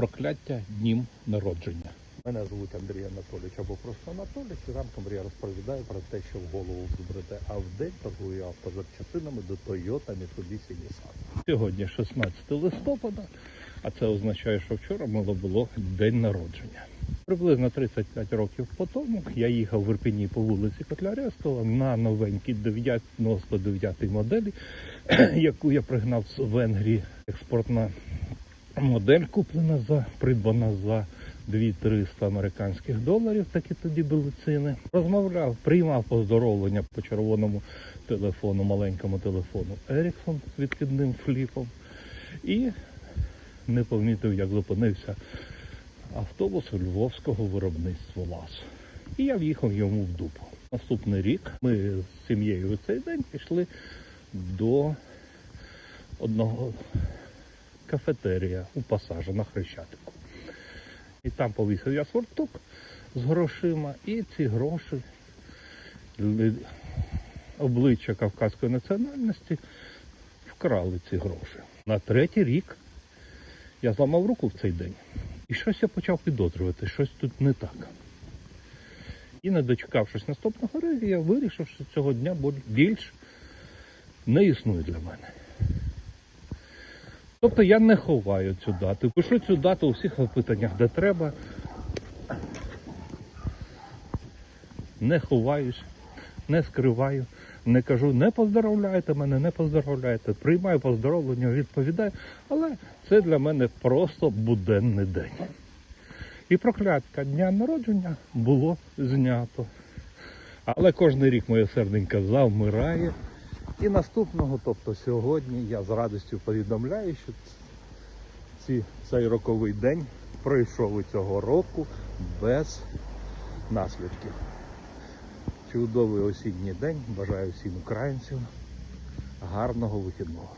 Прокляття днім народження. Мене звуть Андрій Анатолійович або просто Анатолійович. І ранком я розповідаю про те, що в голову зберете, а в день торгую автозапчастинами до Toyota Mitsubishi Nissan. Сьогодні 16 листопада, а це означає, що вчора мало було день народження. Приблизно 35 років по тому я їхав в Ірпіні по вулиці Котляревського на новенькій 99 моделі, яку я пригнав з Венгрії. Експортна модель куплена за придбана за 2300 американських доларів, такі тоді були ціни. Розмовляв, приймав поздоровлення по червоному телефону, маленькому телефону Ericsson з відкидним фліпом. І не помітив, як зупинився автобус львовського виробництва ЛАЗ. І я в'їхав йому в дупу. Наступний рік ми з сім'єю у цей день пішли до одного кафетерія у пасажа на Хрещатику. І там повісив я сверток з грошима, і ці гроші обличчя кавказької національності вкрали ці гроші. На третій рік я зламав руку в цей день. І щось я почав підозрювати, щось тут не так. І не дочекавшись наступного разу, я вирішив, що цього дня більш не існує для мене. Тобто я не ховаю цю дату. Пишу цю дату у всіх опитаннях, де треба. Не ховаюсь, не скриваю, не кажу, не поздоровляйте мене, не поздоровляйте. Приймаю поздоровлення, відповідаю, але це для мене просто буденний день. І проклятка дня народження було знято. Але кожен рік моє серденько завмирає. І наступного, тобто сьогодні, я з радістю повідомляю, що ці, цей роковий день пройшов і цього року без наслідків. Чудовий осінній день. Бажаю всім українцям гарного вихідного.